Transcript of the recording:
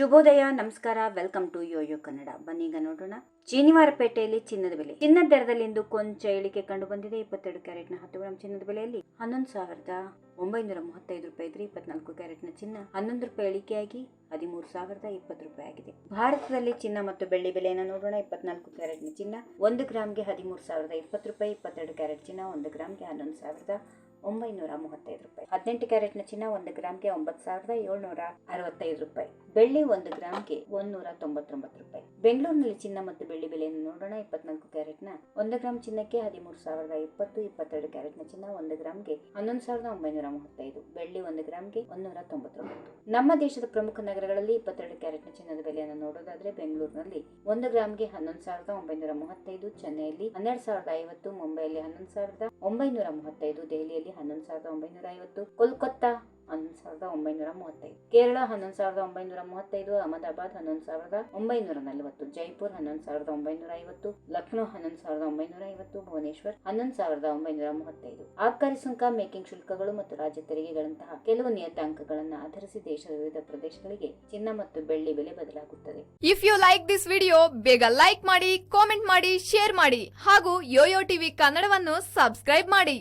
ಶುಭೋದಯ, ನಮಸ್ಕಾರ, welcome to YoYo Kannada. ಬನ್ನೀಗ ನೋಡೋಣ. ಶನಿವಾರಪೇಟೆಯಲ್ಲಿ ಚಿನ್ನದ ಬೆಲೆ. ಚಿನ್ನದ ದರದಲ್ಲಿ ಇಂದು ಕೊಂಚ ಇಳಿಕೆ ಕಂಡು ಬಂದಿದೆ. ಇಪ್ಪತ್ತೆರಡು ಕ್ಯಾರೆಟ್ನ ಹತ್ತು ಗ್ರಾಂ ಚಿನ್ನದ ಬೆಲೆಯಲ್ಲಿ ಹನ್ನೊಂದು ಸಾವಿರದ ಒಂಬೈನೂರ ಮೂವತ್ತೈದು ರೂಪಾಯಿ ಇದ್ರೆ ಇಪ್ಪತ್ನಾಲ್ಕು ಕ್ಯಾರೆಟ್ನ ಚಿನ್ನ ಹನ್ನೊಂದು ರೂಪಾಯಿ ಇಳಿಕೆಯಾಗಿ ಹದಿಮೂರು ಸಾವಿರದ ಇಪ್ಪತ್ತು ರೂಪಾಯಿ ಆಗಿದೆ. ಭಾರತದಲ್ಲಿ ಚಿನ್ನ ಮತ್ತು ಬೆಳ್ಳಿ ಬೆಲೆಯನ್ನು ನೋಡೋಣ. ಇಪ್ಪತ್ನಾಲ್ಕು ಕ್ಯಾರೆಟ್ನ ಚಿನ್ನ ಒಂದು ಗ್ರಾಮ್ಗೆ ಹದಿಮೂರು ಸಾವಿರದ ಇಪ್ಪತ್ತು ರೂಪಾಯಿ, ಇಪ್ಪತ್ತೆರಡು ಕ್ಯಾರೆಟ್ ಚಿನ್ನ ಒಂದು ಗ್ರಾಮ್ಗೆ ಹನ್ನೊಂದು ಸಾವಿರದ ಒಂಬೈನೂರ ಮೂವತ್ತೈದು ರೂಪಾಯಿ. ಹದಿನೆಂಟು ಕ್ಯಾರೆಟ್ನ ಚಿನ್ನ ಒಂದು ಗ್ರಾಮ್ಗೆ ಒಂಬತ್ತು ಸಾವಿರದ ಏಳ್ನೂರ ಅರವತ್ತೈದು ರೂಪಾಯಿ. ಬೆಳ್ಳಿ ಒಂದು ಗ್ರಾಮ್ಗೆ ಒಂದೂರ ತೊಂಬತ್ತೊಂಬತ್ತು ರೂಪಾಯಿ. ಬೆಂಗಳೂರಿನಲ್ಲಿ ಚಿನ್ನ ಮತ್ತು ಬೆಳ್ಳಿ ಬೆಲೆಯನ್ನು ನೋಡೋಣ. ಇಪ್ಪತ್ನಾಲ್ಕು ಕ್ಯಾರೆಟ್ನ ಒಂದು ಗ್ರಾಮ್ ಚಿನ್ನಕ್ಕೆ ಹದಿಮೂರು ಸಾವಿರದ ಇಪ್ಪತ್ತು, ಇಪ್ಪತ್ತೆರಡು ಕ್ಯಾರೆಟ್ನ ಚಿನ್ನ ಒಂದು ಗ್ರಾಮ್ಗೆ ಹನ್ನೊಂದು ಸಾವಿರದ ಒಂಬೈನೂರ ಮೂವತ್ತೈದು ಬೆಳ್ಳಿ ಒಂದು ಗ್ರಾಮ್ಗೆ ಒಂದೂರ ತೊಂಬತ್ತೊಂಬತ್ತು ನಮ್ಮ ದೇಶದ ಪ್ರಮುಖ ನಗರಗಳಲ್ಲಿ ಇಪ್ಪತ್ತೆರಡು ಕ್ಯಾರೆಟ್ನ ಚಿನ್ನದ ಬೆಲೆಯನ್ನು ನೋಡೋದಾದ್ರೆ ಬೆಂಗಳೂರಿನಲ್ಲಿ ಒಂದು ಗ್ರಾಮ್ಗೆ ಹನ್ನೊಂದು ಸಾವಿರದ ಒಂಬೈನೂರ ಮೂವತ್ತೈದು ಚೆನ್ನೈಯಲ್ಲಿ ಹನ್ನೆರಡು ಸಾವಿರದ ಐವತ್ತು, ಮುಂಬೈಯಲ್ಲಿ ಹನ್ನೊಂದು ಸಾವಿರದ ಒಂಬೈನೂರ ಮೂವತ್ತೈದು ದೆಹಲಿಯಲ್ಲಿ ಹನ್ನೊಂದು ಸಾವಿರದ ಒಂಬೈನೂರ ಐವತ್ತು, ಕೋಲ್ಕತ್ತಾ ಹನ್ನೊಂದು ಸಾವಿರದ ಒಂಬೈನೂರ ಮೂವತ್ತೈದು, ಕೇರಳ ಹನ್ನೊಂದು ಸಾವಿರದ ಒಂಬೈನೂರ ಮೂವತ್ತೈದು, ಅಹಮದಾಬಾದ್ ಹನ್ನೊಂದು ಸಾವಿರದ ಒಂಬೈನೂರ ನಲವತ್ತು, ಜೈಪುರ್ ಹನ್ನೊಂದು ಸಾವಿರದ ಒಂಬೈನೂರ ಐವತ್ತು, ಲಕ್ನೋ ಹನ್ನೊಂದು ಸಾವಿರದ ಒಂಬೈನೂರ ಐವತ್ತು, ಭುವನೇಶ್ವರ್ ಹನ್ನೊಂದು ಸಾವಿರದ ಒಂಬೈನೂರ ಮೂವತ್ತೈದು. ಆಬ್ಕಾರಿ ಸುಂಕ, ಮೇಕಿಂಗ್ ಶುಲ್ಕಗಳು ಮತ್ತು ರಾಜ್ಯ ತೆರಿಗೆಗಳಂತಹ ಕೆಲವು ನಿಯತಾಂಕಗಳನ್ನು ಆಧರಿಸಿ ದೇಶದ ವಿವಿಧ ಪ್ರದೇಶಗಳಿಗೆ ಚಿನ್ನ ಮತ್ತು ಬೆಳ್ಳಿ ಬೆಲೆ ಬದಲಾಗುತ್ತದೆ. If you like this video ಬೇಗ ಲೈಕ್ ಮಾಡಿ ಕಾಮೆಂಟ್ ಮಾಡಿ ಶೇರ್ ಮಾಡಿ ಹಾಗೂ ಯೋಯೋ ಟಿವಿ ಕನ್ನಡವನ್ನು ಸಬ್ಸ್ಕ್ರೈಬ್ ಮಾಡಿ.